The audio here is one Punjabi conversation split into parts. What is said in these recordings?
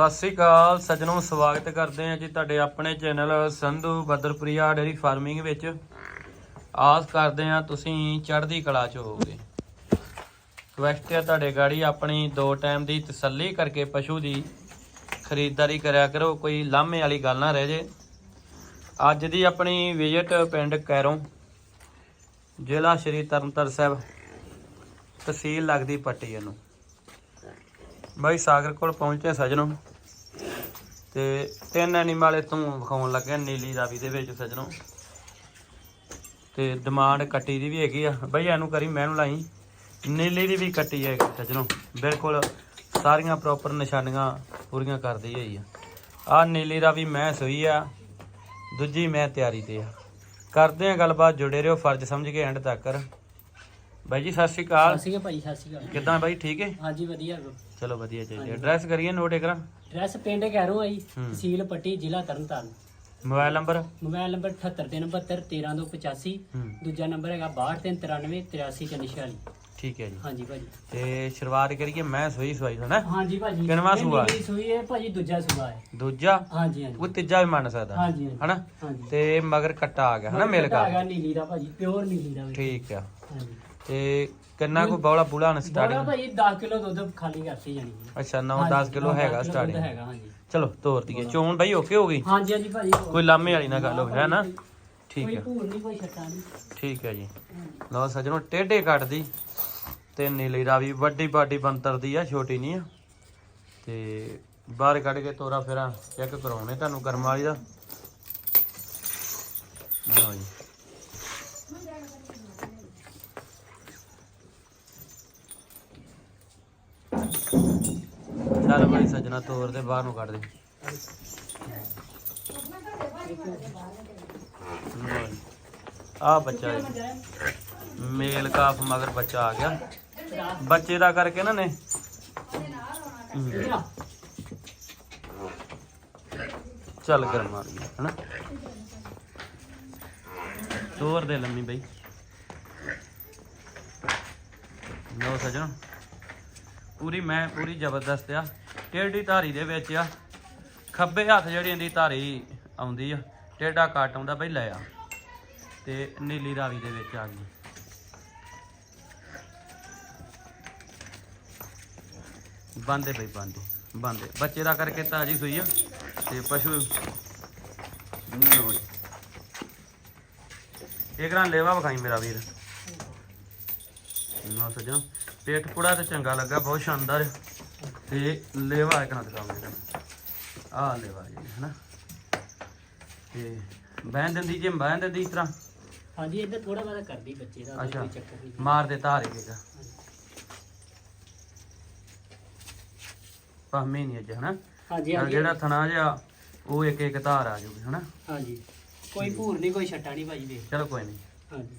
ਸਤਿ ਸ੍ਰੀ ਅਕਾਲ, ਸੱਜਣੋ ਸਵਾਗਤ ਕਰਦੇ ਹਾਂ ਜੀ ਤੁਹਾਡੇ ਆਪਣੇ ਚੈਨਲ ਸੰਧੂ ਬਦਰਪ੍ਰਿਆ ਡੇਰੀ ਫਾਰਮਿੰਗ ਵਿੱਚ। ਆਸ ਕਰਦੇ ਹਾਂ ਤੁਸੀਂ ਚੜ੍ਹਦੀ ਕਲਾ 'ਚ ਹੋਵੋਗੇ। ਰਿਕਵੈਸਟ ਹੈ ਤੁਹਾਡੇ ਗਾੜੀ ਆਪਣੀ ਦੋ ਟਾਈਮ ਦੀ ਤਸੱਲੀ ਕਰਕੇ ਪਸ਼ੂ ਦੀ ਖਰੀਦਦਾਰੀ ਕਰਿਆ ਕਰੋ, ਕੋਈ ਲਾਹਮੇ ਵਾਲੀ ਗੱਲ ਨਾ ਰਹਿ ਜੇ। ਅੱਜ ਦੀ ਆਪਣੀ ਵਿਜ਼ਿਟ ਪਿੰਡ ਕੈਰੋਂ, ਜ਼ਿਲ੍ਹਾ ਸ਼੍ਰੀ ਤਰਨਤਾਰਨ ਸਾਹਿਬ, ਤਹਿਸੀਲ ਲੱਗਦੀ ਪੱਟੀ ਨੂੰ ਬਾਈ ਸਾਗਰ ਕੋਲ ਪਹੁੰਚੇ ਸਜਣੋ। ਤੇ ਤਿੰਨ ਐਨੀਮਲ ਇਥੋਂ ਵਿਖਾਉਣ ਲੱਗੇ ਆ, ਨੀਲੀ ਰਾਵੀ ਦੇ ਵਿੱਚ ਸਜਣੋ। ਤੇ ਡਿਮਾਂਡ ਕੱਟੀ ਦੀ ਵੀ ਹੈਗੀ ਆ। ਬਈ ਇਹਨੂੰ ਕਰੀ ਮੈਨੂੰ ਲਾਈ। ਨੀਲੀ ਦੀ ਵੀ ਕੱਟੀ ਹੈ ਸਜਣੋ। ਬਿਲਕੁਲ ਸਾਰੀਆਂ ਪ੍ਰੋਪਰ ਨਿਸ਼ਾਨੀਆਂ ਪੂਰੀਆਂ ਕਰਦੀ ਹੋਈ ਆ। ਆ ਨੀਲੀ ਰਾਵੀ ਮੈਂ ਸੋਈ ਆ। ਦੂਜੀ ਮੈਂ ਤਿਆਰੀ ਤੇ ਆ। ਕਰਦੇ ਆ ਗੱਲਬਾਤ, ਜੁੜੇ ਰਹੋ, ਫਰਜ਼ ਸਮਝ ਕੇ ਐਂਡ ਤੱਕ। ਬਾਈ ਜੀ ਸਤਿ ਸ਼੍ਰੀ ਅਕਾਲ। ਸਤਿ ਸ਼੍ਰੀ ਅਕਾਲ ਭਾਈ ਸਤਿ ਸ਼੍ਰੀ ਅਕਾਲ। ਕਿੱਦਾਂ ਬਾਈ ਠੀਕ ਹੈ? ਹਾਂਜੀ ਵਧੀਆ। ਚਲੋ ਵਧੀਆ ਚਾਹੀਦੀ। ਐਡਰੈਸ ਕਰੀਏ ਨੋਟ ਕਰਾਂ ਐਡਰੈਸ ਪਿੰਡ ਕੈਰੋਂ ਆਈ। ਤਹਿਸੀਲ ਪੱਟੀ ਜ਼ਿਲ੍ਹਾ Tarntaran. Mobile number? Mobile number 78372 13285 ਹੂੰ। ਦੂਜਾ ਨੰਬਰ ਹੈਗਾ 6293 8346 ਠੀਕ ਹੈ ਜੀ। ਹਾਂਜੀ ਭਾਜੀ। ਤੇ ਸ਼ੁਰੂਆਤ ਕਰੀਏ ਮੈਂ ਸੋਈ ਸਵਾਈ ਹੋਣਾ ਹਾਂਜੀ ਭਾਜੀ ਕਿੰਨਵਾਂ ਸੂਆ? ਹੈ? ਨੀਲੀ ਸੂਈ ਹੈ ਭਾਜੀ ਦੂਜਾ ਸੂਆ ਹੈ। ਦੂਜਾ? ਹਾਂਜੀ ਹਾਂਜੀ। ਉਹ ਤੀਜਾ ਵੀ ਮੰਨ ਸਕਦਾ। ਹਾਂਜੀ ਹਨਾ? ਤੇ ਮਗਰ ਕੱਟਾ ਆ ਗਿਆ ਹਨਾ ਮਿਲ ਹੈਗਾ ਗਿਆ ਨੀਲੀ ਦਾ ਭਾਜੀ ਪਿਓਰ ਨੀਲੀ ਦਾ। ਠੀਕ ਆ। ਹਾਂਜੀ। ਤੇ ਕਿੰਨਾ ਕੋ ਬੌਲਾ ਬੁਲਾ ਨੇ ਬੜਾ ਸਟਾਰਟਿੰਗ ਭਾਜੀ 10 ਕਿਲੋ ਦੁੱਧ ਖਾਲੀ ਕਰਤੀ ਜਾਣੀ ਹੈ। ਅੱਛਾ 9 ਹਾਂਜੀ, 10 ਕਿਲੋ ਦਸ ਹੈਗਾ ਦੁੱਧ ਸਟਾਰਟਿੰਗ ਹੈਗਾ ਹਾਂਜੀ। ਚਲੋ ਤੋਰ ਦਈਏ। ਚੋਣ ਬਾਈ ਓਕੇ ਹੋ ਗਈ? ਹਾਂਜੀ ਹਾਂਜੀ ਭਾਜੀ ਕੋਈ ਲਾਮੇ ਵਾਲੀ ਨਾ ਗੱਲ ਹੋਵੇ ਹੈ ਨਾ? ਠੀਕ ਕੋਈ ਭੂਲ ਨਹੀਂ ਕੋਈ ਛੱਟਾ ਨਹੀਂ। ਠੀਕ ਹੈ ਜੀ। ਲਓ ਸੱਜਣੋ ਟੇਢੇ ਕੱਟਦੀ ਤੇ ਨੀਲੀ ਰਾਵੀ ਵੱਡੀ ਬਾਡੀ ਬੰਤਰ ਦੀ ਆ ਛੋਟੀ ਨਹੀਂ ਆ। ਤੇ ਬਾਹਰ ਕੱਢ ਕੇ ਤੋਰਾ ਫੇਰਾ ਚੈੱਕ ਕਰਾਉਣੇ ਤੁਹਾਨੂੰ ਕਰਮ ਵਾਲੀ ਦਾ। ਲਓ ਜੀ। ਚੱਲ ਬਈ ਸੱਜਣਾ ਤੋਰ ਦੇ ਬਾਹਰ ਨੂੰ ਕੱਢ ਦੇ। ਆ ਬੱਚਾ ਜੀ ਮੇਲ ਕਾਫ ਮਗਰ ਬੱਚਾ ਆ ਗਿਆ। ਬੱਚੇ ਦਾ ਕਰਕੇ ਨਾ ਨੇ। ਹਮ, ਚੱਲ ਕਰ ਮਾਰ ਹਨਾ? ਤੋਰ ਦੇ ਲੰਮੀ ਬਈ। ਲਓ ਸਜਣ। ਪੂਰੀ, ਮੈਂ ਪੂਰੀ ਜ਼ਬਰਦਸਤ ਆ। ਟੇਢੀ ਧਾਰੀ ਦੇ ਵਿੱਚ ਆ। ਖੱਬੇ ਹੱਥ ਜਿਹੜੀ ਇਹਦੀ ਧਾਰੀ ਆਉਂਦੀ ਆ, ਟੇਢਾ ਕੱਟ ਆਉਂਦਾ ਬਈ ਆ। ਤੇ ਨੀਲੀ ਰਾਵੀ ਦੇ ਵਿੱਚ ਆ ਗਈ। ਬੰਦੇ ਬਈ, ਬੰਦੇ ਬੰਦੇ। ਬੱਚੇ ਦਾ ਕਰਕੇ ਤਾਜੀ ਸੂਈ ਆ ਤੇ ਪਸ਼ੂ ਲਓ ਜੀ। ਇਹ ਗਰਾਂ ਲੇਵਾ ਵਿਖਾਈ ਮੇਰਾ ਵੀਰ। ਨਾ ਸਜਣਾ ਪੇਟ ਪੁੜਾ ਤੇ ਚੰਗਾ ਲੱਗਾ ਬਹੁਤ ਸ਼ਾਨਦਾਰ। ਤੇ ਲੇਵਾ ਇੱਕ ਨਾ ਦਿਖਾਉਂਦੇ ਆਹ ਲੇਵਾ ਜੀ ਹਨਾ? ਤੇ ਬਹਿਣ ਦਿੰਦੀ ਜੇ ਬਹਿਣ ਦਿੰਦੀ ਇਸ ਤਰ੍ਹਾਂ? ਹਾਂਜੀ ਇੱਧਰ ਥੋੜਾ ਬਹੁਤਾ ਕਰਦੀ ਬੱਚੇ ਦਾ ਕੋਈ ਚੱਕਰ ਨਹੀਂ ਮਾਰ ਦੇ ਧਾਰੇ ਕੇਗਾ ਪਹਮੇ ਨਹੀਂ ਅੱਜ ਹਨਾ? ਹਾਂਜੀ ਜਿਹੜਾ ਥਣਾ ਜਿਹਾ ਉਹ ਇੱਕ ਇੱਕ ਧਾਰ ਆ ਜੂਗੀ ਹਨਾ? ਹਾਂਜੀ। ਕੋਈ ਭੂਰ ਨਹੀਂ ਕੋਈ ਛੱਟਾ ਨਹੀਂ ਭਾਜੀ ਦੇ ਚਲੋ ਕੋਈ ਨਹੀਂ। ਹਾਂਜੀ।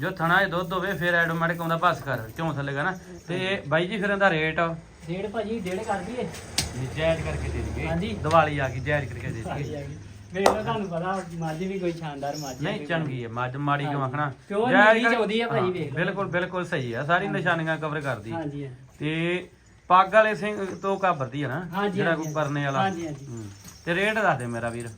ਜੋ ਥਣਾ 'ਚ ਦੁੱਧ ਹੋਵੇ ਫਿਰ ਆਟੋਮੈਟਿਕ ਆਉਂਦਾ ਬਸ ਕਰ ਕਿਉਂ ਥੱਲੇਗਾ ਨਾ ਤੇ ਬਾਈ ਜੀ ਫਿਰ ਇਹਦਾ ਰੇਟ ਡੇਢ ਭਾਜੀ ਡੇਢ ਕਰ ਦਈਏ ਜਾਇਜ਼ ਕਰਕੇ ਦੇ ਦਈਏ ਹਾਂਜੀ। ਦੀਵਾਲੀ ਆ ਗਈ ਜਾਇਜ਼ ਕਰਕੇ ਦੇ ਹਾਂਜੀ ਦਈਏ ਹਾਂਜੀ ਵੇਖ ਲਓ ਤੁਹਾਨੂੰ ਪਤਾ ਮੱਝ ਵੀ ਕੋਈ ਸ਼ਾਨਦਾਰ ਮੱਝ ਹੈ, ਨਹੀਂ ਕੋਈ ਚੰਗੀ ਹੈ ਮੱਝ ਮਾੜੀ ਕਿਉਂ ਹਾਂਜੀ। ਆਖਣਾ ਪਿਓਰ ਜਾਇਜ਼ ਨੀਲੀ ਕਰ- ਚਾਹੁੰਦੀ ਆ ਭਾਈ ਹਾਂ, ਵੇਖ ਲਓ। ਬਿਲਕੁਲ ਬਿਲਕੁਲ ਸਹੀ ਆ ਸਾਰੀ ਨਿਸ਼ਾਨੀਆਂ ਕਵਰ ਕਰਦੀ ਹਾਂਜੀ। ਤੇ ਪੱਗ ਵਾਲੇ ਸਿੰਘ ਤੋਂ ਘਾਬਰਦੀ ਆ ਨਾ ਹਾਂਜੀ, ਜਿਹੜਾ ਹਾਂਜੀ, ਕੋਈ ਪਰਨੇ ਵਾਲਾ ਹਾਂਜੀ, ਹਾਂਜੀ। ਹੂੰ। ਤੇ ਰੇਟ ਦੱਸ ਦੇ ਮੇਰਾ ਵੀਰ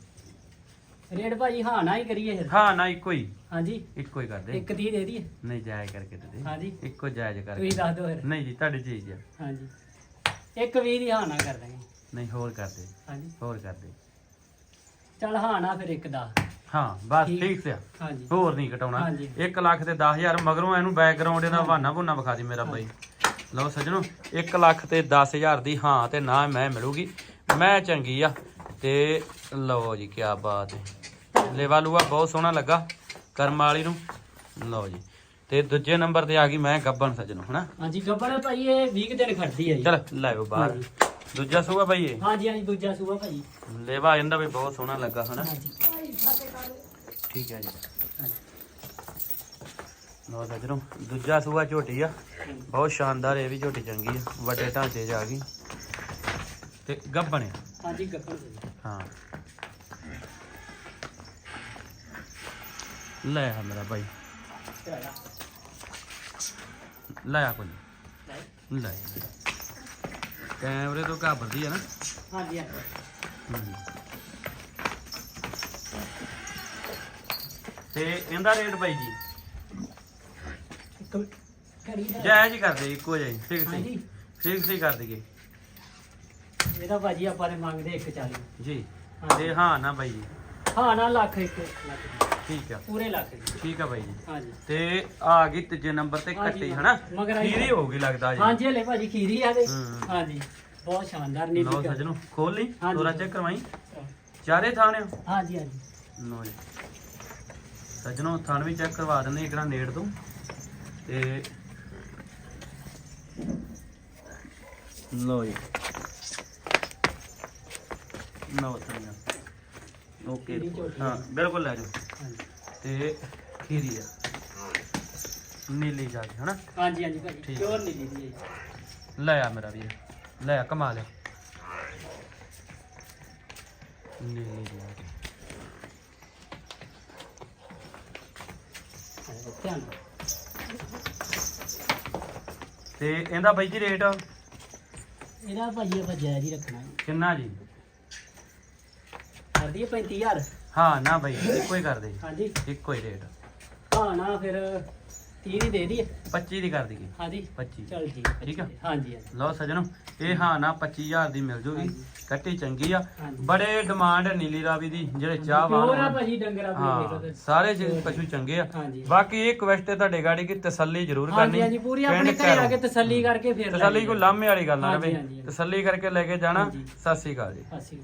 ਰੇਟ ਭਾਜੀ ਹਾਂ ਨਾ ਹੀ ਕਰੀਏ ਫਿਰ। ਹਾਂ ਨਾ ਇੱਕੋ ਹੀ। ਹਾਂਜੀ। ਇੱਕੋ ਹੀ ਕਰ ਦੇ ਇੱਕ ਤੀਹ ਦੇ ਦਈਏ। ਨਹੀਂ ਜਾਇਜ਼ ਕਰਕੇ ਦੇ ਦੇ। ਹਾਂਜੀ। ਇੱਕੋ ਜਾਇਜ਼ ਕਰਕੇ ਤੁਸੀਂ ਦੱਸ ਦਿਓ ਫਿਰ। ਨਹੀਂ ਜੀ ਤੁਹਾਡੀ ਚੀਜ਼ ਆ। ਹਾਂਜੀ। ਇੱਕ ਵੀਹ ਦੀ ਹਾਂ ਨਾ ਕਰ ਦਾਂਗੇ ਨਹੀਂ ਹੋਰ ਕਰ ਦੇ। ਹਾਂਜੀ। ਹੋਰ ਕਰ ਦੇ। ਚੱਲ ਹਾਂ ਨਾ ਫਿਰ ਇੱਕ ਦਾ। ਹਾਂ ਬਸ ਠੀਕ। ਠੀਕ ਸਿਆ ਹਾਂਜੀ। ਹੋਰ ਨਹੀਂ ਘਟਾਉਣਾ ਹਾਂਜੀ। 1 ਲੱਖ ਤੇ 10000 ਮਗਰੋਂ ਇਹਨੂੰ ਬੈਕਗ੍ਰਾਉਂਡ ਇਹਦਾ ਬਹਾਨਾ ਬੁਨਾ ਵਿਖਾ ਦੀ ਮੇਰਾ ਬਾਈ। ਲਓ ਸੱਜਣੋ 1 ਲੱਖ ਤੇ 10000 ਦੀ ਹਾਂ ਤੇ ਨਾ ਮੈਂ ਮਿਲੂਗੀ। ਮੈਂ ਚੰਗੀ ਆ। ਤੇ ਲਓ ਜੀ ਕੀ ਬਾਤ ਹੈ। ਲੇਵਾ ਲੂਆ ਬਹੁਤ ਸੋਹਣਾ ਲੱਗਾ ਕਰਮ ਵਾਲੀ ਨੂੰ। ਲਓ ਜੀ ਤੇ ਦੂਜੇ ਨੰਬਰ ਤੇ ਆ ਗਈ ਮੈਂ ਗੱਬਨ ਸੱਜਣੋ ਹਨਾ? ਹਾਂਜੀ ਗੱਬੜ ਭਾਈ ਇਹ 20 ਕੁ ਦਿਨ ਖੜਦੀ ਹੈ ਜੀ। ਚਲ ਲੈਓ ਬਾਹਰ। ਹਾਂਜੀ। ਦੂਜਾ ਸੂਆ ਬਾਈ ਇਹ? ਹਾਂਜੀ ਹਾਂਜੀ ਦੂਜਾ ਸੂਆ ਭਾਜੀ ਲੇਵਾ ਇਹਦਾ ਵੀ ਬਹੁਤ ਸੋਹਣਾ ਲੱਗਾ ਹਨਾ? ਹਾਂਜੀ। ਠੀਕ ਹੈ ਜੀ। ਲਓ ਸੱਜਣੋ ਦੂਜਾ ਸੂਆ ਝੋਟੀ ਆ। ਬਹੁਤ ਸ਼ਾਨਦਾਰ ਇਹ ਵੀ ਝੋਟੀ ਚੰਗੀ ਆ। ਵੱਡੇ ਢਾਂਚੇ 'ਚ ਆ ਗਈ। ਤੇ ਗੱਬਣ ਆ? ਹਾਂਜੀ ਭਾਜੀ ਹਾਂ। ਲੈ ਆ ਮੇਰਾ ਭਾਈ ਲਾਇਆ ਕੋਈ। ਲੈ। ਕੈਮਰੇ ਤੋਂ ਘਾਬਰਦੀ ਆ ਨਾ। ਹਾਂਜੀ ਹਾਂਜੀ। ਹਮ। ਤੇ ਇਹਦਾ ਰੇਟ ਬਾਈ ਜੀ? ਇੱਕ ਕਰੀ ਦਾ। ਜਾਇਜ਼ ਹੀ ਇੱਕੋ ਹੀ। ਫਿਕਸ ਹੀ। ਹਾਂਜੀ। ਫਿਕਸ ਹੀ ਕਰ ਦਈਏ। ਇਹਦਾ ਭਾਜੀ ਆਪਾਂ ਨੇ ਮੰਗਦੇ 140 ਜੀ। ਤੇ ਹਾਂ ਨਾ ਬਾਈ ਜੀ। ਹਾਂ ਨਾ ਲੱਖ ਇੱਕ ਲੱਖ। ਠੀਕ ਆ। ਪੂਰੇ ਲੱਖ ਠੀਕ ਆ ਬਾਈ ਜੀ। ਹਾਂਜੀ। ਤੇ ਆ ਗਈ ਤੀਜੇ ਨੰਬਰ ਤੇ ਹਾਂਜੀ, ਕੱਟੀ ਹਨਾ? ਮਗਰ ਆਈ- ਖੀਰੀ ਹੋਊਗੀ ਲੱਗਦਾ ਜੀ ਹਾਂਜੀ ਹਲੇ ਭਾਜੀ ਖੀਰੀ ਆ ਹੂੰ। ਹਾਂਜੀ ਬਹੁਤ ਸ਼ਾਨਦਾਰ ਨੀਲੀ ਲਓ ਕਲਰ। ਸਜਣੋ ਖੋਲ ਲਈ ਹਾਂਜੀ। ਤੋਰਾ ਚੈੱਕ ਕਰਵਾਈ। ਚਾਰੇ ਥਾਣੇ ਹਾਂਜੀ ਹਾਂਜੀ। ਲਓ ਜੀ। ਸਜਣੋ ਥਾਣ ਵੀ ਚੈੱਕ ਕਰਵਾ ਦਿੰਦੇ ਇਕੜਾ ਨੇੜ ਤੋਂ। ਤੇ ਲਓ ਜੀ। No Tania okay. ਝੋਟੀ ਹਾਂ ਬਿਲਕੁਲ ਲੈ ਜਾਓ। ਤੇ ਖੀਰੀ ਆ ਨੀਲੀ ਜਾ ਕੇ ਹਨਾ ਹਾਂਜੀ ਹਾਂਜੀ ਭਾਜੀ ਠੀਕ। ਪਿਓਰ ਨੀਲੀ ਦੀ ਹੈ ਜੀ। ਲੈ ਆ ਮੇਰਾ ਵੀਰ ਲੈ ਆ ਕਮਾ ਲਿਆ ਨੀਲੀ ਜਾ ਕੇ ਹਾਂਜੀ, ਧਿਆਨ ਨਾਲ। ਤੇ ਇਹਦਾ ਬਾਈ ਜੀ ਰੇਟ ਇਹਦਾ ਭਾਜੀ ਆਪਾਂ ਜਾਇਜ਼ ਹੀ ਰੱਖਣਾ ਹੈ। ਕਿੰਨਾ ਜੀ ਕਰ ਦਈਏ 35000 ਹਾਂ ਨਾ ਬਾਈ ਇੱਕੋ ਹੀ ਕਰ ਦੇ ਹਾਂਜੀ। ਇੱਕੋ ਹੀ ਰੇਟ ਹਾਂ ਨਾ ਫਿਰ 30 ਦੀ ਦੇ ਦਈਏ। 25 ਦੀ ਕਰ ਦਈਏ। ਹਾਂਜੀ। 25 ਚਲ ਜੀ ਠੀਕ ਆ। ਹਾਂਜੀ ਹਾਂਜੀ। ਲਓ ਸਜਣੋ ਇਹ ਹਾਂ ਨਾ 25000 ਦੀ ਮਿਲ ਜੂਗੀ। ਹਾਂਜੀ। ਕੱਟੀ ਚੰਗੀ ਆ। ਹਾਂਜੀ। ਬੜੇ ਡਿਮਾਂਡ ਹੈ ਨੀਲੀ ਰਾਵੀ ਦੀ ਜਿਹੜੇ ਚਾਹਵਾਨ ਪਿਓਰ ਆ। ਭਾਜੀ ਡੰਗਰਾ ਹਾਂ ਸਾਰੇ ਜੀ ਪਸ਼ੂ ਚੰਗੇ ਆ। ਹਾਂਜੀ। ਬਾਕੀ ਇਹ ਕੁਐਸਟ ਹੈ ਤੁਹਾਡੇ ਗਾੜੀ ਕੀ ਤਸੱਲੀ ਜ਼ਰੂਰ ਕਰਨੀ। ਹਾਂਜੀ ਪੂਰੀ ਪਿੰਡ ਆਪਣੇ ਘਰੇ ਆ। ਕੇ ਤਸੱਲੀ ਕਰਕੇ ਫਿਰ ਲੈ ਤਸੱਲੀ ਕੋਈ ਲਾਮੇ ਵਾਲੀ ਗੱਲ ਨਾ ਹਾਂਜੀ, ਰਵੇ। ਹਾਂਜੀ, ਹਾਂਜੀ। ਤਸੱਲੀ ਕਰਕੇ ਲੈ ਕੇ ਜਾਣਾ। ਹਾਂਜੀ। ਸਤਿ ਸ੍ਰੀ ਅਕਾਲ ਜੀ। ਅਸੀਂ